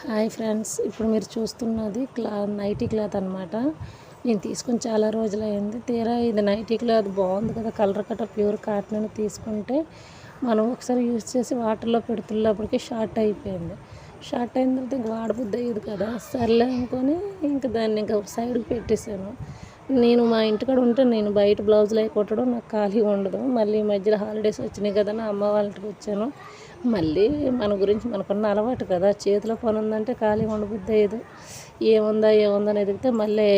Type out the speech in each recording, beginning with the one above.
Hi friends ఇప్పుడు మీరు చూస్తున్నది క్లా నైటీ క్లాత్ అనమాట నేను తీసుకుని చాలా రోజులైంది. తీరా ఇది నైటీ క్లాత్ బాగుంది కదా కలర్ కట్ట ప్యూర్ కాటన్ అని తీసుకుంటే మనం ఒకసారి యూజ్ చేసి వాటర్లో పెడుతున్నప్పటికీ షార్ట్ అయిపోయింది. షార్ట్ అయిన తర్వాత ఇంక వాడబుద్ధి అయ్యేది కదా. సర్లే అనుకొని ఇంక దాన్ని ఇంకా సైడ్కి పెట్టేశాను. నేను మా ఇంటికాడ ఉంటే నేను బయట బ్లౌజులు అవి కుట్టడం నాకు ఖాళీగా ఉండదు. మళ్ళీ ఈ మధ్యలో హాలిడేస్ వచ్చినాయి కదా నా అమ్మ వాళ్ళ ఇంటికి వచ్చాను. మళ్ళీ మన గురించి మనకున్న అలవాటు కదా. చేతిలో పని ఉందంటే ఖాళీ ఉండబుద్ది ఏదో ఏముందా ఏముందా అని ఎదిగితే మళ్ళీ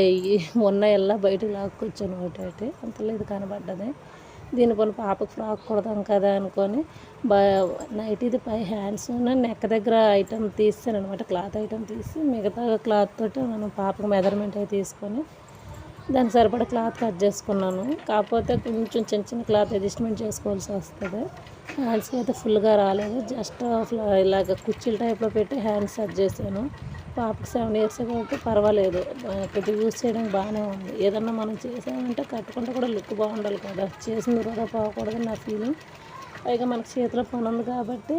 ఉన్న ఎలా బయటకు లాక్కొచ్చాను ఒకటి ఒకటి అంతలో ఇది కనబడ్డది. దీని పని పాపకు ఫ్రాక్ కుడదాం కదా అనుకొని బా నైట్ ఇది పై హ్యాండ్స్ నెక్ దగ్గర ఐటమ్ తీస్తాను అనమాట క్లాత్ ఐటమ్ తీసి మిగతా క్లాత్ తోటి మనం పాపకు మెజర్మెంట్ అవి తీసుకొని దానికి సరిపడా క్లాత్ కట్ చేసుకున్నాను. కాకపోతే కొంచెం చిన్న చిన్న క్లాత్ అడ్జస్ట్మెంట్ చేసుకోవాల్సి వస్తుంది. హ్యాండ్స్కి అయితే ఫుల్గా రాలేదు. జస్ట్ ఇలాగ కుర్చీల టైప్లో పెట్టి హ్యాండ్స్ సెట్ చేశాను. పాపకి సెవెన్ ఇయర్స్ కాబట్టి పర్వాలేదు. కొద్దిగా యూజ్ చేయడానికి బాగానే ఉంది. ఏదన్నా మనం చేసామంటే కట్టుకుంటే కూడా లుక్ బాగుండాలి కదా. చేసిన వృధా పోకూడదు నా ఫీలింగ్ పైగా మనకి చేతిలో పని ఉంది కాబట్టి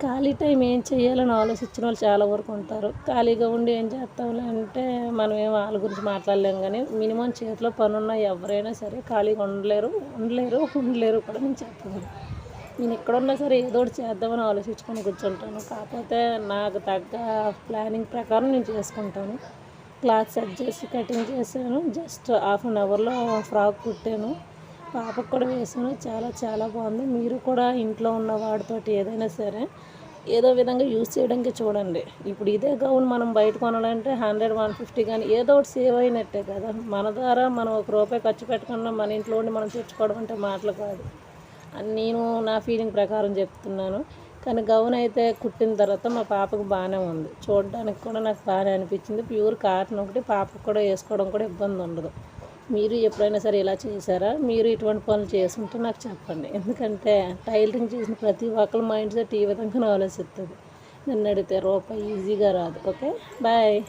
ఖాళీ టైం ఏం చేయాలని ఆలోచించిన వాళ్ళు చాలా వరకు ఉంటారు. ఖాళీగా ఉండి ఏం చేస్తాంలే అంటే మనం ఏం వాళ్ళ గురించి మాట్లాడలేం కానీ మినిమం చేతిలో పని ఉన్న ఎవరైనా సరే ఖాళీగా ఉండలేరు ఉండలేరు ఉండలేరు కూడా నేను చెప్పగలను. నేను ఎక్కడున్నా సరే ఏదో ఒకటి చేద్దామని ఆలోచించుకొని కూర్చుంటాను. కాకపోతే నాకు తగ్గ ప్లానింగ్ ప్రకారం నేను చేసుకుంటాను. క్లాత్ సెట్ చేసి కటింగ్ చేశాను. జస్ట్ హాఫ్ అన్ అవర్లో ఫ్రాక్ కుట్టాను. పాపకు కూడా వేసాను. చాలా చాలా బాగుంది. మీరు కూడా ఇంట్లో ఉన్న వాడితోటి ఏదైనా సరే ఏదో విధంగా యూజ్ చేయడానికి చూడండి. ఇప్పుడు ఇదే గౌన్ మనం బయట కొనాలంటే హండ్రెడ్ వన్ ఫిఫ్టీ కానీ ఏదో ఒకటి సేవ్ అయినట్టే కదా. మన ద్వారా మనం ఒక రూపాయి ఖర్చు పెట్టకుండా మన ఇంట్లో ఉండి మనం తెచ్చుకోవడం అంటే మాటలు కాదు. అని నేను నా ఫీలింగ్ ప్రకారం చెప్తున్నాను. కానీ గౌన్ అయితే కుట్టిన తర్వాత మా పాపకు బాగానే ఉంది. చూడడానికి కూడా నాకు బాగానే అనిపించింది. ప్యూర్ కాటన్ ఒకటి పాపకు కూడా వేసుకోవడం కూడా ఇబ్బంది ఉండదు. మీరు ఎప్పుడైనా సరే ఇలా చేశారా? మీరు ఇటువంటి పనులు చేస్తుంటే నాకు చెప్పండి. ఎందుకంటే టైలరింగ్ చేసిన ప్రతి ఒక్కరి మైండ్ సెట్ ఈ విధంగా ఆలోచిస్తుంది. నన్ను అడిగితే రూపాయి ఈజీగా రాదు. ఓకే? బాయ్.